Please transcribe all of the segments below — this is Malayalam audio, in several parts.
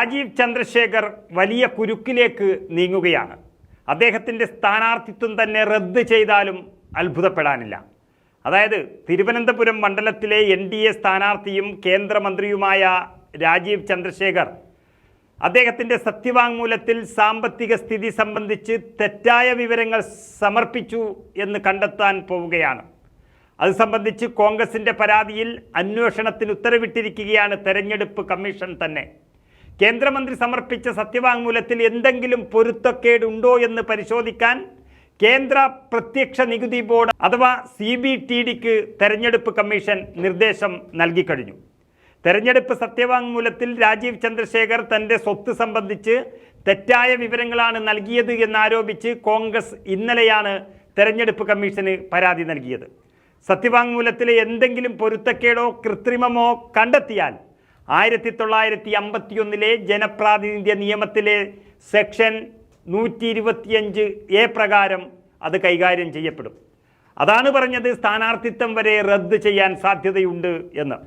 രാജീവ് ചന്ദ്രശേഖർ വലിയ കുരുക്കിലേക്ക് നീങ്ങുകയാണ്. അദ്ദേഹത്തിന്റെ സ്ഥാനാർത്ഥിത്വം തന്നെ റദ്ദ് ചെയ്താലും അത്ഭുതപ്പെടാനില്ല. അതായത് തിരുവനന്തപുരം മണ്ഡലത്തിലെ എൻ ഡി എ സ്ഥാനാർത്ഥിയും കേന്ദ്രമന്ത്രിയുമായ രാജീവ് ചന്ദ്രശേഖർ അദ്ദേഹത്തിന്റെ സത്യവാങ്മൂലത്തിൽ സാമ്പത്തിക സ്ഥിതി സംബന്ധിച്ച് തെറ്റായ വിവരങ്ങൾ സമർപ്പിച്ചു എന്ന് കണ്ടെത്താൻ പോവുകയാണ്. അത് സംബന്ധിച്ച് കോൺഗ്രസിന്റെ പരാതിയിൽ അന്വേഷണത്തിന് ഉത്തരവിട്ടിരിക്കുകയാണ് തെരഞ്ഞെടുപ്പ് കമ്മീഷൻ തന്നെ. കേന്ദ്രമന്ത്രി സമർപ്പിച്ച സത്യവാങ്മൂലത്തിൽ എന്തെങ്കിലും പൊരുത്തക്കേടുണ്ടോ എന്ന് പരിശോധിക്കാൻ കേന്ദ്ര പ്രത്യക്ഷ നികുതി ബോർഡ് അഥവാ സി ബി ടി ഡിക്ക് തെരഞ്ഞെടുപ്പ് കമ്മീഷൻ നിർദ്ദേശം നൽകിക്കഴിഞ്ഞു തെരഞ്ഞെടുപ്പ് സത്യവാങ്മൂലത്തിൽ രാജീവ് ചന്ദ്രശേഖർ തന്റെ സ്വത്ത് സംബന്ധിച്ച് തെറ്റായ വിവരങ്ങളാണ് നൽകിയത് എന്നാരോപിച്ച് കോൺഗ്രസ് ഇന്നലെയാണ് തെരഞ്ഞെടുപ്പ് കമ്മീഷന് പരാതി നൽകിയത്. സത്യവാങ്മൂലത്തിലെ എന്തെങ്കിലും പൊരുത്തക്കേടോ കൃത്രിമമോ കണ്ടെത്തിയാൽ ആയിരത്തി തൊള്ളായിരത്തി അമ്പത്തിയൊന്നിലെ ജനപ്രാതിനിധ്യ നിയമത്തിലെ സെക്ഷൻ നൂറ്റി ഇരുപത്തിയഞ്ച് എ പ്രകാരം അത് കൈകാര്യം ചെയ്യപ്പെടും. അതാണ് പറഞ്ഞത് സ്ഥാനാർത്ഥിത്വം വരെ റദ്ദ് ചെയ്യാൻ സാധ്യതയുണ്ട് എന്ന്.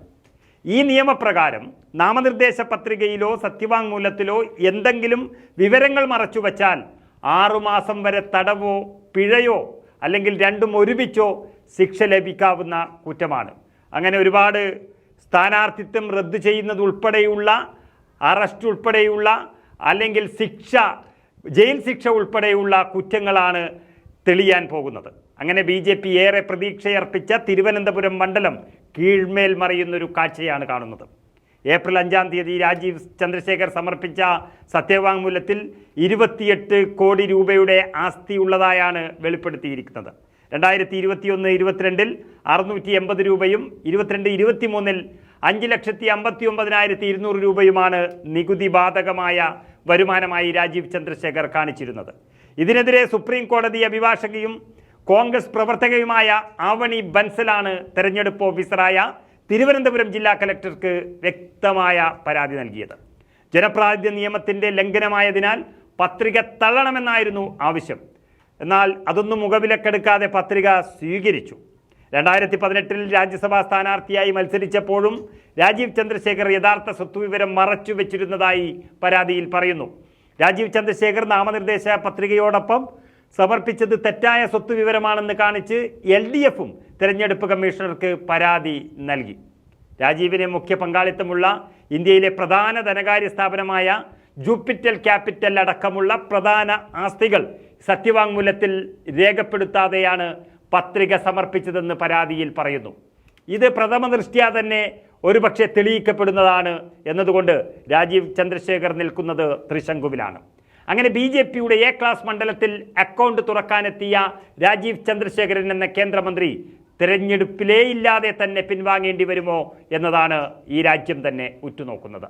ഈ നിയമപ്രകാരം നാമനിർദ്ദേശ പത്രികയിലോ സത്യവാങ്മൂലത്തിലോ എന്തെങ്കിലും വിവരങ്ങൾ മറച്ചുവെച്ചാൽ ആറുമാസം വരെ തടവോ പിഴയോ അല്ലെങ്കിൽ രണ്ടും ഒരുമിച്ചോ ശിക്ഷ ലഭിക്കാവുന്ന കുറ്റമാണ്. അങ്ങനെ ഒരുപാട് സ്ഥാനാർത്ഥിത്വം റദ്ദ് ചെയ്യുന്നത് ഉൾപ്പെടെയുള്ള അറസ്റ്റ് ഉൾപ്പെടെയുള്ള അല്ലെങ്കിൽ ശിക്ഷ ജയിൽ ശിക്ഷ ഉൾപ്പെടെയുള്ള കുറ്റങ്ങളാണ് തെളിയാൻ പോകുന്നത്. അങ്ങനെ ബി ജെ പി ഏറെ പ്രതീക്ഷയർപ്പിച്ച തിരുവനന്തപുരം മണ്ഡലം കീഴ്മേൽ മറിയുന്നൊരു കാഴ്ചയാണ് കാണുന്നത്. ഏപ്രിൽ അഞ്ചാം തീയതി രാജീവ് ചന്ദ്രശേഖർ സമർപ്പിച്ച സത്യവാങ്മൂലത്തിൽ ഇരുപത്തിയെട്ട് കോടി രൂപയുടെ ആസ്തി ഉള്ളതായാണ് വെളിപ്പെടുത്തിയിരിക്കുന്നത്. രണ്ടായിരത്തി ഇരുപത്തിയൊന്ന് ഇരുപത്തിരണ്ടിൽ അറുന്നൂറ്റി എൺപത് രൂപയും ഇരുപത്തിരണ്ട് ഇരുപത്തിമൂന്നിൽ അഞ്ച് ലക്ഷത്തി അമ്പത്തി ഒമ്പതിനായിരത്തി ഇരുന്നൂറ് രൂപയുമാണ് നികുതി ബാധകമായ വരുമാനമായി രാജീവ് ചന്ദ്രശേഖർ കാണിച്ചിരുന്നത്. ഇതിനെതിരെ സുപ്രീം കോടതി അഭിഭാഷകയും കോൺഗ്രസ് പ്രവർത്തകയുമായ ആവണി ബൻസലാണ് തെരഞ്ഞെടുപ്പ് ഓഫീസറായ തിരുവനന്തപുരം ജില്ലാ കലക്ടർക്ക് വ്യക്തമായ പരാതി നൽകിയത്. ജനപ്രാതിനിധ്യ നിയമത്തിന്റെ ലംഘനമായതിനാൽ പത്രിക തള്ളണമെന്നായിരുന്നു ആവശ്യം. എന്നാൽ അതൊന്നും മുഖവിലക്കെടുക്കാതെ പത്രിക സ്വീകരിച്ചു. രണ്ടായിരത്തി പതിനെട്ടിൽ രാജ്യസഭാ സ്ഥാനാർത്ഥിയായി മത്സരിച്ചപ്പോഴും രാജീവ് ചന്ദ്രശേഖർ യഥാർത്ഥ സ്വത്തുവിവരം മറച്ചു വെച്ചിരുന്നതായി പരാതിയിൽ പറയുന്നു. രാജീവ് ചന്ദ്രശേഖർ നാമനിർദ്ദേശ പത്രികയോടൊപ്പം സമർപ്പിച്ചത് തെറ്റായ സ്വത്ത് വിവരമാണെന്ന് കാണിച്ച് എൽ ഡി എഫും തെരഞ്ഞെടുപ്പ് കമ്മീഷണർക്ക് പരാതി നൽകി. രാജീവിന് മുഖ്യ പങ്കാളിത്തമുള്ള ഇന്ത്യയിലെ പ്രധാന ധനകാര്യ സ്ഥാപനമായ ജൂപ്പിറ്റൽ ക്യാപിറ്റൽ അടക്കമുള്ള പ്രധാന ആസ്തികൾ സത്യവാങ്മൂലത്തിൽ രേഖപ്പെടുത്താതെയാണ് പത്രിക സമർപ്പിച്ചതെന്ന് പരാതിയിൽ പറയുന്നു. ഇത് പ്രഥമ ദൃഷ്ട്യാ തന്നെ ഒരുപക്ഷെ തെളിയിക്കപ്പെടുന്നതാണ് എന്നതുകൊണ്ട് രാജീവ് ചന്ദ്രശേഖർ നിൽക്കുന്നത് ത്രിശങ്കുവിലാണ്. അങ്ങനെ ബി ജെ പിയുടെ എ ക്ലാസ് മണ്ഡലത്തിൽ അക്കൗണ്ട് തുറക്കാനെത്തിയ രാജീവ് ചന്ദ്രശേഖരൻ എന്ന കേന്ദ്രമന്ത്രി തിരഞ്ഞെടുപ്പിലേ ഇല്ലാതെ തന്നെ പിൻവാങ്ങേണ്ടി വരുമോ എന്നതാണ് ഈ രാജ്യം തന്നെ ഉറ്റുനോക്കുന്നത്.